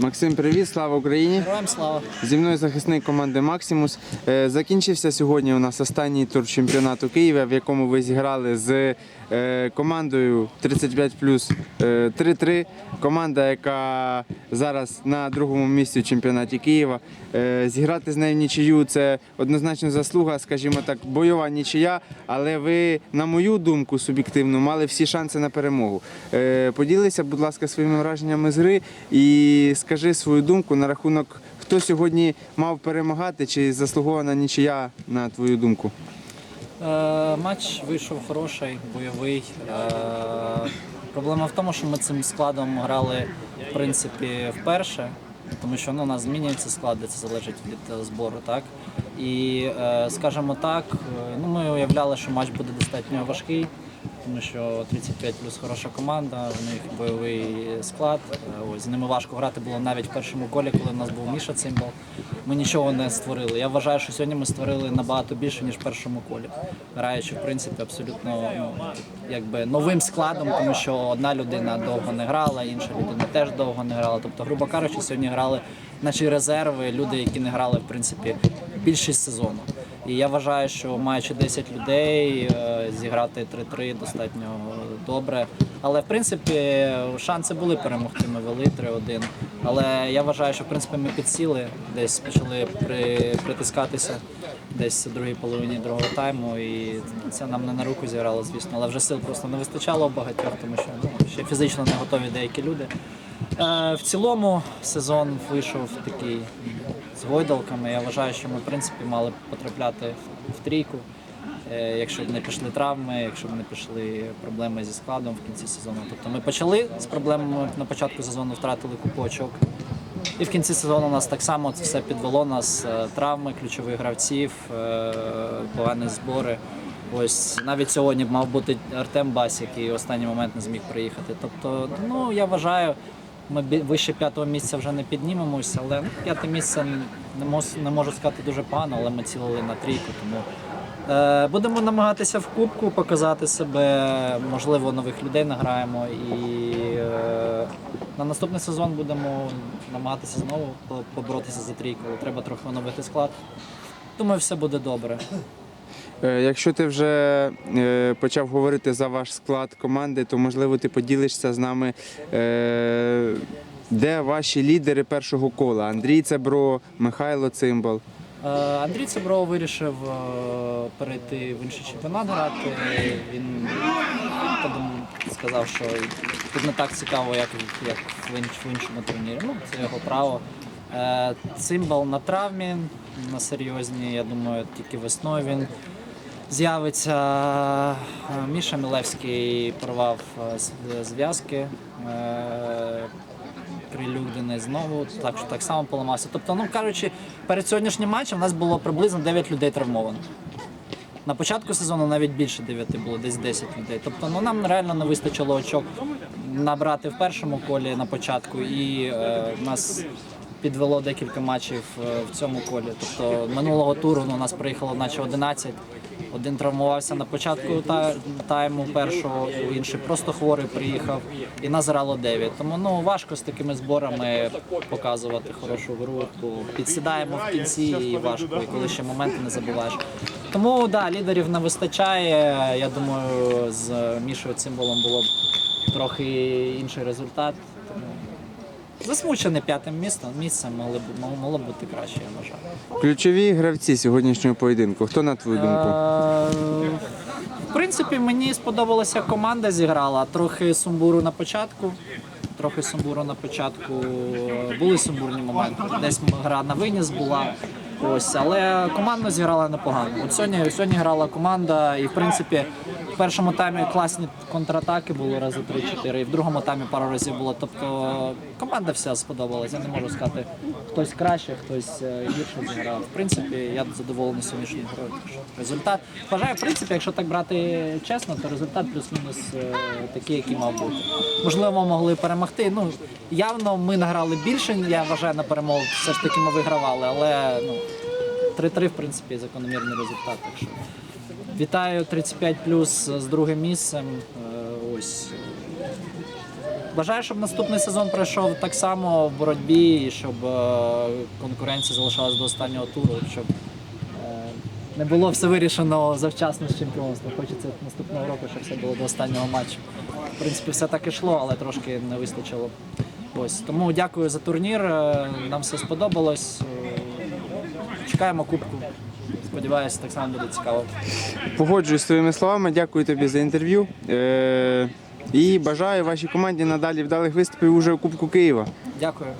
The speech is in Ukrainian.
Максим, привіт, слава Україні! Героям слава. Зі мною захисник команди Максимус. Е, Закінчився сьогодні у нас останній тур чемпіонату Києва, в якому ви зіграли з е, командою 35 е, 3-3. Команда, яка зараз на другому місці в чемпіонаті Києва. Е, Зіграти з нею нічию це однозначно заслуга, скажімо так, бойова нічия. Але ви, на мою думку, суб'єктивно, мали всі шанси на перемогу. Е, Поділися, будь ласка, своїми враженнями з гри і скажи свою думку на рахунок, хто сьогодні мав перемагати, чи заслугована нічия, на твою думку. Е, матч вийшов хороший, бойовий. Е, проблема в тому, що ми цим складом грали в принципі вперше, тому що ну, у нас змінюються склади, це залежить від е, збору. Так? І е, скажімо так, е, ну, ми уявляли, що матч буде достатньо важкий. Тому що 35 плюс хороша команда, в них бойовий склад. Е, Ось з ними важко грати було навіть в першому колі, коли в нас був Міша Цимбал. Ми нічого не створили. Я вважаю, що сьогодні ми створили набагато більше, ніж в першому колі. Граючи, в принципі, абсолютно ну, якби новим складом, тому що одна людина довго не грала, інша людина теж довго не грала. Тобто, грубо кажучи, сьогодні грали наші резерви, люди, які не грали в принципі більшість сезону. І я вважаю, що маючи 10 людей, е, зіграти 3-3 достатньо добре. Але в принципі шанси були перемогти. Ми вели 3-1. Але я вважаю, що в принципі ми підсіли, десь почали при, притискатися десь у другій половині другого тайму. І це нам не на руку зіграло, звісно. Але вже сил просто не вистачало багатьох, тому що ну, ще фізично не готові деякі люди. Е, В цілому сезон вийшов такий з гойдалками. Я вважаю, що ми в принципі мали б потрапляти в- трійку. Е, Якщо б не пішли травми, якщо б не пішли проблеми зі складом в кінці сезону. Тобто ми почали з проблемами на початку сезону, втратили купу очок. І в кінці сезону нас так само це все підвело нас е, травми ключових гравців, е, погані збори. Ось навіть сьогодні мав бути Артем Бас, який останній момент не зміг приїхати. Тобто, ну я вважаю, ми вище п'ятого місця вже не піднімемось, але п'яте місце не можу, не можу сказати дуже погано, але ми цілили на трійку. Тому е, будемо намагатися в кубку показати себе. Можливо, нових людей награємо і е, на наступний сезон будемо намагатися знову поборотися за трійку. Треба трохи оновити склад. Думаю, все буде добре. Е, Якщо ти вже е, почав говорити за ваш склад команди, то можливо ти поділишся з нами, е, де ваші лідери першого кола? Андрій Цебро, Михайло Цимбал. Андрій Цебров вирішив перейти в інший чемпіонат грати. Він сказав, що тут не так цікаво, як, як в, іншому турнірі. Ну, це його право. Цимбал на травмі, на серйозній, я думаю, тільки весною він з'явиться. Е, Міша Мілевський порвав е, зв'язки. Е, Крилюк знову так, що так само поламався. Тобто, ну кажучи, перед сьогоднішнім матчем у нас було приблизно 9 людей травмовано. На початку сезону навіть більше 9 було, десь 10 людей. Тобто ну, нам реально не вистачило очок набрати в першому колі на початку, і е, нас підвело декілька матчів в цьому колі. Тобто минулого туру у нас приїхало наче 11. Один травмувався на початку та- тайму першого, інший просто хворий приїхав, і нас грало 9. Тому ну важко з такими зборами показувати хорошу гру. Підсідаємо в кінці і важко, і коли ще моменти не забуваєш. Тому да, лідерів не вистачає. Я думаю, з Мішою Цимбалом було б трохи інший результат. Тому засмучений п'ятим містом. Місцем могло б бути краще, я вважаю. Ключові гравці сьогоднішнього поєдинку. Хто на твою думку? Е, В принципі, мені сподобалася як команда зіграла. Трохи сумбуру на початку. Трохи сумбуру на початку. Були сумбурні моменти. Десь гра на виніс була. Ось, але команда зіграла непогано. От сьогодні, сьогодні грала команда, і в принципі першому таймі класні контратаки були рази 3-4, і в другому таймі пару разів було. Тобто команда вся сподобалася. Я не можу сказати, хтось краще, хтось е, гірше зіграв. В принципі, я задоволений сьогоднішньою грою. Результат вважаю, в принципі, якщо так брати чесно, то результат плюс-мінус е, такий, який мав бути. Можливо, могли перемогти. Ну явно ми награли більше. Я вважаю на перемогу. Все ж таки ми вигравали, але ну 3-3, в принципі, закономірний результат. Так що вітаю 35 плюс з другим місцем. Е, Ось Бажаю, щоб наступний сезон пройшов так само в боротьбі, і щоб е, конкуренція залишалась до останнього туру, щоб е, не було все вирішено завчасно з чемпіонством. Хочеться наступного року, щоб все було до останнього матчу. В принципі, все так і йшло, але трошки не вистачило. Ось тому дякую за турнір. Нам все сподобалось. Чекаємо кубку. Сподіваюся, так само буде цікаво. Погоджуюсь з твоїми словами. Дякую тобі за інтерв'ю. Е, і бажаю вашій команді надалі вдалих виступів уже у Кубку Києва. Дякую.